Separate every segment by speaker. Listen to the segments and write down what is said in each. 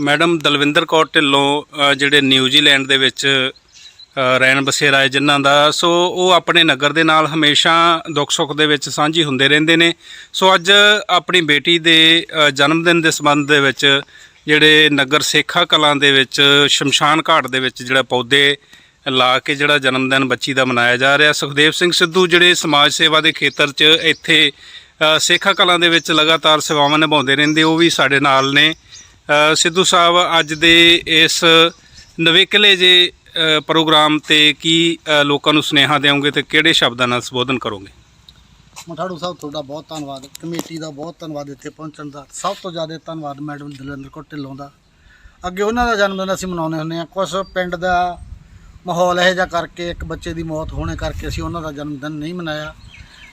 Speaker 1: Madam Dalvinder Kaur Dhillon ਜਿਹੜੇ New Zealand ਦੇ ਵਿੱਚ ਅ, ਰਹਿਣ ਬਸੇਰਾ ਹੈ ਜਿਨ੍ਹਾਂ ਦਾ। ਸੋ ਉਹ ਆਪਣੇ ਨਗਰ ਦੇ ਨਾਲ ਹਮੇਸ਼ਾ ਦੁੱਖ ਸੁੱਖ ਦੇ ਵਿੱਚ ਸਾਂਝੀ ਹੁੰਦੇ ਰਹਿੰਦੇ ਨੇ। ਸੋ ਅੱਜ ਆਪਣੀ ਬੇਟੀ ਦੇ ਜਨਮ ਦਿਨ ਦੇ ਸੰਬੰਧ ਦੇ ਵਿੱਚ ਜਿਹੜੇ ਨਗਰ ਸੇਖਾ ਕਲਾਂ ਦੇ ਵਿੱਚ ਸ਼ਮਸ਼ਾਨ ਘਾਟ ਦੇ ਵਿੱਚ ਜਿਹੜਾ ਪੌਦੇ ਲਾ ਕੇ ਜਿਹੜਾ ਜਨਮ ਦਿਨ ਬੱਚੀ ਦਾ ਮਨਾਇਆ ਜਾ ਰਿਹਾ ਸੁਖਦੇਵ ਸਿੰਘ ਸਿੱਧੂ ਜਿਹੜੇ ਸਮਾਜ ਸੇਵਾ ਦੇ ਖੇਤਰ 'ਚ ਇੱਥੇ ਅ, ਸੇਖਾ ਕਲਾਂ ਦੇ ਵਿੱਚ ਲਗਾਤਾਰ ਸੇਵਾਵਾਂ ਨਿਭਾਉਂਦੇ ਰਹਿੰਦੇ ਉਹ ਵੀ ਸਾਡੇ ਨਾਲ ਨੇ। ਸਿੱਧੂ ਸਾਹਿਬ, ਅੱਜ ਦੇ ਇਸ ਨਵੇਕਲੇ ਜੇ ਪ੍ਰੋਗਰਾਮ ਤੇ ਕੀ ਲੋਕਾਂ ਨੂੰ ਸੁਨੇਹਾ ਦੇਵੋਗੇ ਤੇ ਕਿਹੜੇ ਸ਼ਬਦਾਂ ਨਾਲ ਸੰਬੋਧਨ ਕਰੋਗੇ?
Speaker 2: ਮਠਾੜੂ ਸਾਹਿਬ, ਤੁਹਾਡਾ ਬਹੁਤ ਧੰਨਵਾਦ। ਕਮੇਟੀ ਦਾ ਬਹੁਤ ਧੰਨਵਾਦ ਇੱਥੇ ਪਹੁੰਚਣ ਦਾ। ਸਭ ਤੋਂ ਜ਼ਿਆਦਾ ਧੰਨਵਾਦ ਮੈਡਮ ਦਲਿੰਦਰ ਕੌਰ ਢਿੱਲੋਂ ਦਾ। ਅੱਗੇ ਉਹਨਾਂ ਦਾ ਜਨਮ ਦਿਨ ਅਸੀਂ ਮਨਾਉਂਦੇ ਹੁੰਦੇ ਆ ਕੁਝ ਪਿੰਡ ਦਾ ਮਾਹੌਲ ਇਹੋ ਜਿਹਾ ਕਰਕੇ, ਇੱਕ ਬੱਚੇ ਦੀ ਮੌਤ ਹੋਣੇ ਕਰਕੇ ਅਸੀਂ ਉਹਨਾਂ ਦਾ ਜਨਮ ਦਿਨ ਨਹੀਂ ਮਨਾਇਆ।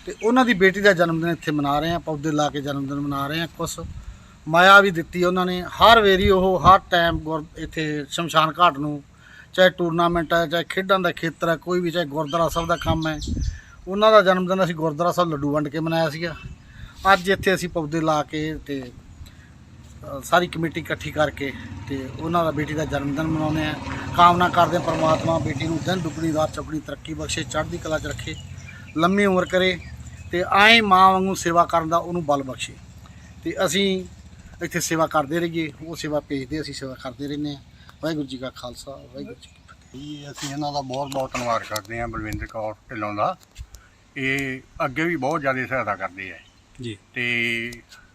Speaker 2: ਤੇ ਉਹਨਾਂ ਦੀ ਬੇਟੀ ਦਾ ਜਨਮ ਦਿਨ ਇੱਥੇ ਮਨਾ ਰਹੇ ਆ ਪੌਦੇ ਲਾ ਕੇ ਜਨਮ ਦਿਨ ਮਨਾ ਰਹੇ ਆ ਕੁਝ ਮਾਇਆ ਵੀ ਦਿੱਤੀ ਉਹਨਾਂ ਨੇ। ਹਰ ਵੇਰੀ ਉਹ ਹਰ ਟਾਈਮ ਗੁਰ ਇੱਥੇ ਸ਼ਮਸ਼ਾਨ ਘਾਟ ਨੂੰ, ਚਾਹੇ ਟੂਰਨਾਮੈਂਟ ਹੈ ਚਾਹੇ ਖੇਡਾਂ ਦਾ ਖੇਤਰ ਹੈ ਕੋਈ ਵੀ ਚਾਹੇ ਗੁਰਦੁਆਰਾ ਸਾਹਿਬ ਦਾ ਕੰਮ ਹੈ, ਉਹਨਾਂ ਦਾ ਜਨਮ ਦਿਨ ਅਸੀਂ ਗੁਰਦੁਆਰਾ ਸਾਹਿਬ ਲੱਡੂ ਵੰਡ ਕੇ ਮਨਾਇਆ ਸੀਗਾ। ਅੱਜ ਇੱਥੇ ਅਸੀਂ ਪੌਦੇ ਲਾ ਕੇ ਤੇ ਸਾਰੀ ਕਮੇਟੀ ਇਕੱਠੀ ਕਰਕੇ ਤੇ ਉਹਨਾਂ ਦਾ ਬੇਟੀ ਦਾ ਜਨਮ ਦਿਨ ਮਨਾਉਂਦੇ ਆ ਕਾਮਨਾ ਕਰਦੇ ਹਾਂ ਪਰਮਾਤਮਾ ਬੇਟੀ ਨੂੰ ਦਿਨ ਦੁੱਗਣੀ, ਰਾਤ ਚੌਗਣੀ ਤਰੱਕੀ ਬਖਸ਼ੇ, ਚੜ੍ਹਦੀ ਕਲਾ 'ਚ ਰੱਖੇ, ਲੰਮੀ ਉਮਰ ਕਰੇ ਤੇ ਆਏ ਮਾਂ ਵਾਂਗੂ ਸੇਵਾ ਕਰਨ ਦਾ ਉਹਨੂੰ ਬਲ ਬਖਸ਼ੇ। ਤੇ ਅਸੀਂ ਇੱਥੇ ਸੇਵਾ ਕਰਦੇ ਰਹੀਏ ਉਹ ਸੇਵਾ ਭੇਜਦੇ ਅਸੀਂ ਸੇਵਾ ਕਰਦੇ ਰਹਿੰਦੇ ਹਾਂ। ਵਾਹਿਗੁਰੂ ਜੀ ਕਾ ਖਾਲਸਾ ਵਾਹਿਗੁਰੂ ਜੀ ਕੀ ਫਤਿਹ।
Speaker 3: ਜੀ ਅਸੀਂ ਇਹਨਾਂ ਦਾ ਬਹੁਤ ਬਹੁਤ ਧੰਨਵਾਦ ਕਰਦੇ ਹਾਂ ਬਲਵਿੰਦਰ ਕੌਰ ਢਿੱਲੋਂ ਦਾ। ਇਹ ਅੱਗੇ ਵੀ ਬਹੁਤ ਜ਼ਿਆਦਾ ਸਹਾਇਤਾ ਕਰਦੇ ਆ।
Speaker 1: ਜੀ।
Speaker 3: ਤੇ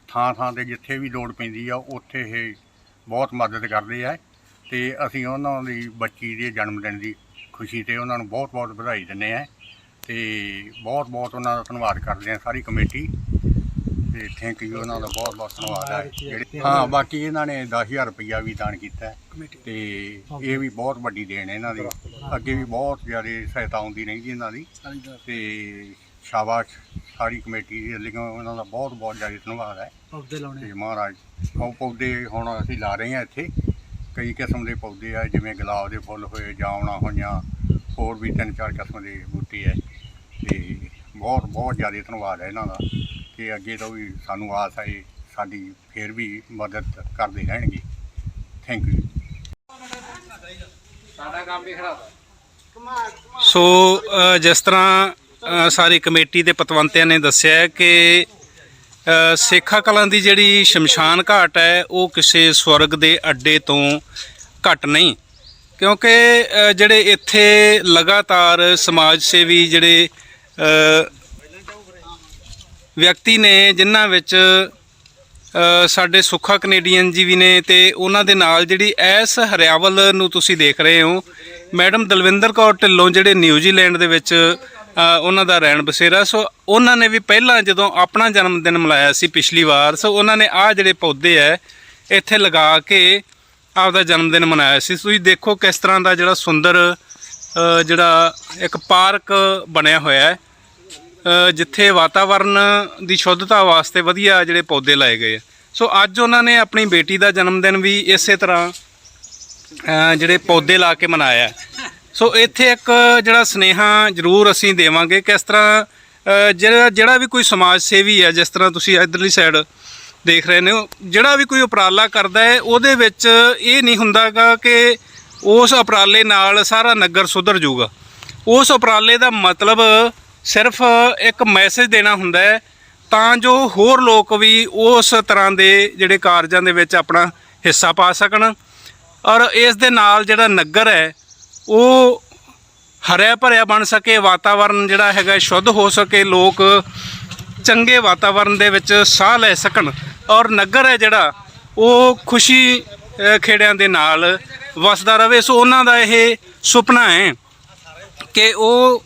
Speaker 3: ਥਾਂ ਥਾਂ ਤੇ ਜਿੱਥੇ ਵੀ ਲੋੜ ਪੈਂਦੀ ਆ ਉੱਥੇ ਇਹ ਬਹੁਤ ਮਦਦ ਕਰਦੇ ਆ। ਤੇ ਅਸੀਂ ਉਹਨਾਂ ਦੀ ਬੱਚੀ ਦੇ ਜਨਮ ਦਿਨ ਦੀ ਖੁਸ਼ੀ ਤੇ ਉਹਨਾਂ ਨੂੰ ਬਹੁਤ ਬਹੁਤ ਵਧਾਈ ਦਿੰਦੇ ਆ। ਤੇ ਬਹੁਤ ਬਹੁਤ ਉਹਨਾਂ ਦਾ ਧੰਨਵਾਦ ਕਰਦੇ ਆ ਸਾਰੀ ਕਮੇਟੀ। ਤੇ ਥੈਂਕ ਯੂ ਉਹਨਾਂ ਦਾ ਬਹੁਤ ਬਹੁਤ ਧੰਨਵਾਦ ਹੈ। ਜਿਹੜੇ ਹਾਂ ਬਾਕੀ ਇਹਨਾਂ ਨੇ 10000 ਰੁਪਈਆ ਵੀ ਦਾਨ ਕੀਤਾ ਹੈ। ਤੇ ਇਹ ਵੀ ਬਹੁਤ ਵੱਡੀ ਦੇਣ ਹੈ ਇਹਨਾਂ ਦੀ। ਅੱਗੇ ਵੀ ਬਹੁਤ ਜ਼ਿਆਦਾ ਸਹਾਇਤਾ ਆਉਂਦੀ ਰਹਿੰਦੀ ਇਹਨਾਂ ਦੀ। ਤੇ ਸ਼ਾਬਾਸ਼ ਸਾਰੀ ਕਮੇਟੀ ਦੀ। ਲਈ ਉਹਨਾਂ ਦਾ ਬਹੁਤ ਬਹੁਤ ਜ਼ਿਆਦਾ ਧੰਨਵਾਦ ਹੈ।
Speaker 2: ਪੌਦੇ ਲਾਉਣੇ।
Speaker 3: ਤੇ ਮਹਾਰਾਜ ਉਹ ਪੌਦੇ ਹੁਣ ਅਸੀਂ ਲਾ ਰਹੇ ਹਾਂ ਇੱਥੇ। ਕਈ ਕਿਸਮ ਦੇ ਪੌਦੇ ਆ ਜਿਵੇਂ ਗੁਲਾਬ ਦੇ ਫੁੱਲ ਹੋਏ ਜਾਮਣਾ ਹੋਈਆਂ ਹੋਰ ਵੀ ਤਿੰਨ ਚਾਰ ਕਿਸਮ ਦੇ ਬੂਟੇ ਹੈ। ਤੇ ਬਹੁਤ ਬਹੁਤ ਜ਼ਿਆਦਾ ਧੰਨਵਾਦ ਹੈ ਇਹਨਾਂ ਦਾ। ਤੇ ਅੱਗੇ ਤੋਂ ਵੀ ਸਾਨੂੰ ਆਸ ਹੈ ਸਾਡੀ ਫੇਰ ਵੀ ਮਦਦ ਕਰਦੇ ਰਹਿਣਗੇ। ਥੈਂਕ ਯੂ
Speaker 1: ਸੋ ਜਿਸ ਤਰ੍ਹਾਂ ਸਾਰੀ ਕਮੇਟੀ ਦੇ ਪਤਵੰਤਿਆਂ ਨੇ ਦੱਸਿਆ ਕਿ ਸੇਖਾ ਕਲਾਂ ਦੀ ਜਿਹੜੀ ਸ਼ਮਸ਼ਾਨ ਘਾਟ ਹੈ ਉਹ ਕਿਸੇ ਸਵਰਗ ਦੇ ਅੱਡੇ ਤੋਂ ਘੱਟ ਨਹੀਂ। ਕਿਉਂਕਿ ਜਿਹੜੇ ਇੱਥੇ ਲਗਾਤਾਰ ਸਮਾਜ ਸੇਵੀ ਜਿਹੜੇ ਵਿਅਕਤੀ ਨੇ ਜਿਨ੍ਹਾਂ ਵਿੱਚ ਸਾਡੇ ਸੁੱਖਾ ਕੈਨੇਡੀਅਨ ਜੀ ਵੀ ਨੇ ਤੇ ਉਹਨਾਂ ਦੇ ਨਾਲ ਜਿਹੜੀ ਐਸ ਹਰਿਆਵਲ ਨੂੰ ਤੁਸੀਂ ਦੇਖ ਰਹੇ ਹੋ, ਮੈਡਮ ਦਲਵਿੰਦਰ ਕੌਰ ਢਿੱਲੋਂ ਜਿਹੜੇ ਨਿਊਜ਼ੀਲੈਂਡ ਦੇ ਵਿੱਚ ਉਹਨਾਂ ਦਾ ਰਹਿਣ ਬਸੇਰਾ, ਸੋ ਉਹਨਾਂ ਨੇ ਵੀ ਪਹਿਲਾਂ ਜਦੋਂ ਆਪਣਾ ਜਨਮ ਦਿਨ ਮਨਾਇਆ ਸੀ ਪਿਛਲੀ ਵਾਰ, ਸੋ ਉਹਨਾਂ ਨੇ ਆਹ ਜਿਹੜੇ ਪੌਦੇ ਐ, ਇੱਥੇ ਲਗਾ ਕੇ ਆਪਦਾ ਜਨਮ ਦਿਨ ਮਨਾਇਆ ਸੀ। ਤੁਸੀਂ ਦੇਖੋ ਕਿਸ ਤਰ੍ਹਾਂ ਦਾ ਜਿਹੜਾ ਸੁੰਦਰ ਜਿਹੜਾ ਇੱਕ ਪਾਰਕ ਬਣਿਆ ਹੋਇਆ ਹੈ ਜਿੱਥੇ ਵਾਤਾਵਰਨ ਦੀ ਸ਼ੁੱਧਤਾ ਵਾਸਤੇ ਵਧੀਆ ਜਿਹੜੇ ਪੌਦੇ ਲਾਏ ਗਏ ਆ। ਸੋ ਅੱਜ ਉਹਨਾਂ ਨੇ ਆਪਣੀ ਬੇਟੀ ਦਾ ਜਨਮ ਦਿਨ ਵੀ ਇਸੇ ਤਰ੍ਹਾਂ ਜਿਹੜੇ ਪੌਦੇ ਲਾ ਕੇ ਮਨਾਇਆ ਸੋ ਇੱਥੇ ਇੱਕ ਜਿਹੜਾ ਸਨੇਹਾ ਜ਼ਰੂਰ ਅਸੀਂ ਦੇਵਾਂਗੇ ਕਿਸ ਤਰ੍ਹਾਂ ਜਿਹੜਾ ਜਿਹੜਾ ਵੀ ਕੋਈ ਸਮਾਜ ਸੇਵੀ ਹੈ, ਜਿਸ ਤਰ੍ਹਾਂ ਤੁਸੀਂ ਇਧਰਲੀ ਸਾਈਡ ਦੇਖ ਰਹੇ ਨੇ, ਜਿਹੜਾ ਵੀ ਕੋਈ ਉਪਰਾਲਾ ਕਰਦਾ ਹੈ, ਉਹਦੇ ਵਿੱਚ ਇਹ ਨਹੀਂ ਹੁੰਦਾਗਾ ਕਿ ਉਸ ਉਪਰਾਲੇ ਨਾਲ ਸਾਰਾ ਨਗਰ ਸੁਧਰ ਜਾਊਗਾ ਉਸ ਉਪਰਾਲੇ ਦਾ ਮਤਲਬ ਸਿਰਫ ਇੱਕ ਮੈਸੇਜ ਦੇਣਾ ਹੁੰਦਾ ਹੈ, ਤਾਂ ਜੋ ਹੋਰ ਲੋਕ ਵੀ ਉਸ ਤਰ੍ਹਾਂ ਦੇ ਜਿਹੜੇ ਕਾਰਜਾਂ ਦੇ ਵਿੱਚ ਆਪਣਾ ਹਿੱਸਾ ਪਾ ਸਕਣ। ਔਰ ਇਸ ਦੇ ਨਾਲ ਜਿਹੜਾ ਨਗਰ ਹੈ, ਉਹ ਹਰਿਆ ਭਰਿਆ ਬਣ ਸਕੇ, ਵਾਤਾਵਰਨ ਜਿਹੜਾ ਹੈਗਾ ਸ਼ੁੱਧ ਹੋ ਸਕੇ, ਲੋਕ ਚੰਗੇ ਵਾਤਾਵਰਨ ਦੇ ਵਿੱਚ ਸਾਹ ਲੈ ਸਕਣ। ਔਰ ਨਗਰ ਹੈ ਜਿਹੜਾ, ਉਹ ਖੁਸ਼ੀ ਖੇੜਿਆਂ ਦੇ ਨਾਲ ਵਸਦਾ ਰਵੇ ਸੋ ਉਹਨਾਂ ਦਾ ਇਹ ਸੁਪਨਾ ਹੈ ਕਿ ਉਹ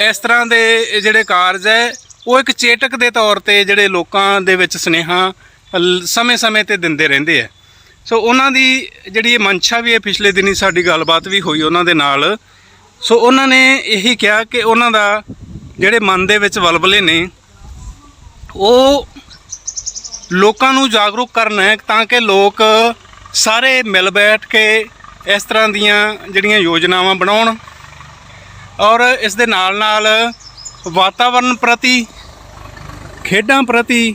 Speaker 1: ਇਸ ਤਰ੍ਹਾਂ ਦੇ ਜਿਹੜੇ ਕਾਰਜ ਹੈ, ਉਹ ਇੱਕ ਚੇਟਕ ਦੇ ਤੌਰ ਤੇ ਜਿਹੜੇ ਲੋਕਾਂ ਦੇ ਵਿੱਚ ਸਨੇਹਾ ਸਮੇਂ-ਸਮੇਂ ਤੇ ਦਿੰਦੇ ਰਹਿੰਦੇ ਆ। ਸੋ ਉਹਨਾਂ ਦੀ ਜਿਹੜੀ ਇਹ ਮਨਸ਼ਾ ਵੀ ਹੈ, ਪਿਛਲੇ ਦਿਨੀ ਸਾਡੀ ਗੱਲਬਾਤ ਵੀ ਹੋਈ ਉਹਨਾਂ ਦੇ ਨਾਲ। ਸੋ ਉਹਨਾਂ ਨੇ ਇਹੀ ਕਿਹਾ ਕਿ ਉਹਨਾਂ ਦਾ ਜਿਹੜੇ ਮਨ ਦੇ ਵਿੱਚ ਵਲਵਲੇ ਨੇ, ਉਹ ਲੋਕਾਂ ਨੂੰ ਜਾਗਰੂਕ ਕਰਨਾ ਹੈ ਤਾਂ ਕਿ ਲੋਕ ਸਾਰੇ ਮਿਲ ਬੈਠ ਕੇ ਇਸ ਤਰ੍ਹਾਂ ਦੀਆਂ ਜਿਹੜੀਆਂ ਯੋਜਨਾਵਾਂ ਬਣਾਉਣ। ਔਰ ਇਸ ਦੇ ਨਾਲ ਨਾਲ ਵਾਤਾਵਰਣ ਪ੍ਰਤੀ, ਖੇਡਾਂ ਪ੍ਰਤੀ,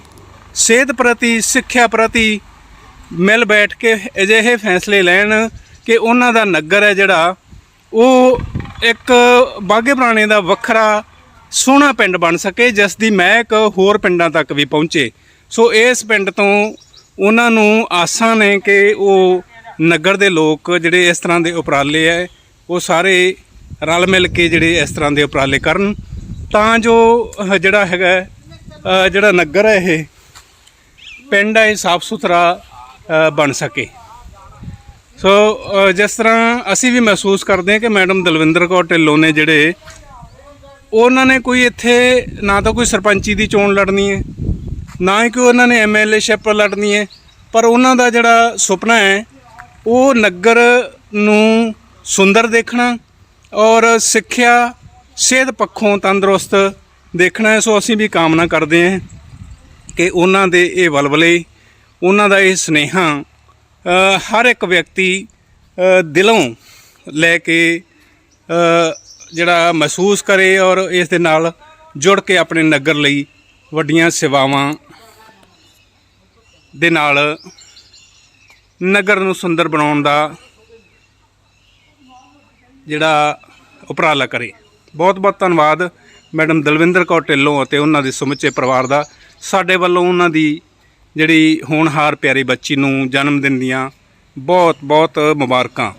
Speaker 1: ਸਿਹਤ ਪ੍ਰਤੀ, ਸਿੱਖਿਆ ਪ੍ਰਤੀ ਮਿਲ ਬੈਠ ਕੇ ਅਜਿਹੇ ਫੈਸਲੇ ਲੈਣ ਕਿ ਉਹਨਾਂ ਦਾ ਨਗਰ ਹੈ ਜਿਹੜਾ, ਉਹ ਇੱਕ ਬਾਗੇ ਪੁਰਾਣੇ ਦਾ ਵੱਖਰਾ ਸੋਹਣਾ ਪਿੰਡ ਬਣ ਸਕੇ, ਜਿਸ ਦੀ ਮਹਿਕ ਹੋਰ ਪਿੰਡਾਂ ਤੱਕ ਵੀ ਪਹੁੰਚੇ। ਸੋ ਇਸ ਪਿੰਡ ਤੋਂ ਉਹਨਾਂ ਨੂੰ ਆਸਾਂ ਨੇ ਕਿ ਉਹ ਨਗਰ ਦੇ ਲੋਕ ਜਿਹੜੇ ਇਸ ਤਰ੍ਹਾਂ ਦੇ ਉਪਰਾਲੇ ਹੈ, ਉਹ ਸਾਰੇ ਰਲ ਮਿਲ ਕੇ ਜਿਹੜੇ ਇਸ ਤਰ੍ਹਾਂ ਦੇ ਉਪਰਾਲੇ ਕਰਨ, ਤਾਂ ਜੋ ਜਿਹੜਾ ਹੈਗਾ ਜਿਹੜਾ ਨਗਰ ਹੈ ਇਹ, ਪਿੰਡ ਹੈ ਸਾਫ਼ ਸੁਥਰਾ ਬਣ ਸਕੇ। ਸੋ ਜਿਸ ਤਰ੍ਹਾਂ ਅਸੀਂ ਵੀ ਮਹਿਸੂਸ ਕਰਦੇ ਹਾਂ ਕਿ ਮੈਡਮ ਦਲਵਿੰਦਰ ਕੌਰ ਢਿੱਲੋਂ ਨੇ ਜਿਹੜੇ, ਉਹਨਾਂ ਨੇ ਕੋਈ ਇੱਥੇ ਨਾ ਤਾਂ ਕੋਈ ਸਰਪੰਚੀ ਦੀ ਚੋਣ ਲੜਨੀ ਹੈ, ਨਾ ਹੀ ਕੋਈ ਉਹਨਾਂ ਨੇ ਐਮਐਲਏ ਸ਼ਿਪ ਲੜਨੀ ਹੈ, ਪਰ ਉਹਨਾਂ ਦਾ ਜਿਹੜਾ ਸੁਪਨਾ ਹੈ, ਉਹ ਨਗਰ ਨੂੰ ਸੁੰਦਰ ਦੇਖਣਾ ਔਰ ਸਿੱਖਿਆ ਸਿਹਤ ਪੱਖੋਂ ਤੰਦਰੁਸਤ ਦੇਖਣਾ ਹੈ, ਸੋ ਅਸੀਂ ਵੀ ਕਾਮਨਾ ਕਰਦੇ ਹਾਂ ਕਿ ਉਹਨਾਂ ਦੇ ਇਹ ਵਲਵਲੇ, ਉਹਨਾਂ ਦਾ ਇਹ ਸਨੇਹਾ ਹਰ ਇੱਕ ਵਿਅਕਤੀ ਦਿਲੋਂ ਲੈ ਕੇ ਜਿਹੜਾ ਮਹਿਸੂਸ ਕਰੇ ਔਰ ਇਸ ਦੇ ਨਾਲ ਜੁੜ ਕੇ ਆਪਣੇ ਨਗਰ ਲਈ ਵੱਡੀਆਂ ਸੇਵਾਵਾਂ ਦੇ ਨਾਲ ਨਗਰ ਨੂੰ ਸੁੰਦਰ ਬਣਾਉਣ ਦਾ ਜਿਹੜਾ ਉਪਰਾਲਾ ਕਰੇ। ਬਹੁਤ ਬਹੁਤ ਧੰਨਵਾਦ ਮੈਡਮ ਦਲਵਿੰਦਰ ਕੌਰ ਢਿੱਲੋਂ ਅਤੇ ਉਹਨਾਂ ਦੇ ਸਮੁੱਚੇ ਪਰਿਵਾਰ ਦਾ। ਸਾਡੇ ਵੱਲੋਂ ਉਹਨਾਂ ਦੀ ਜਿਹੜੀ ਹੋਣਹਾਰ ਪਿਆਰੀ ਬੱਚੀ ਨੂੰ ਜਨਮ ਦਿਨ ਦੀਆਂ ਬਹੁਤ ਬਹੁਤ ਮੁਬਾਰਕਾਂ।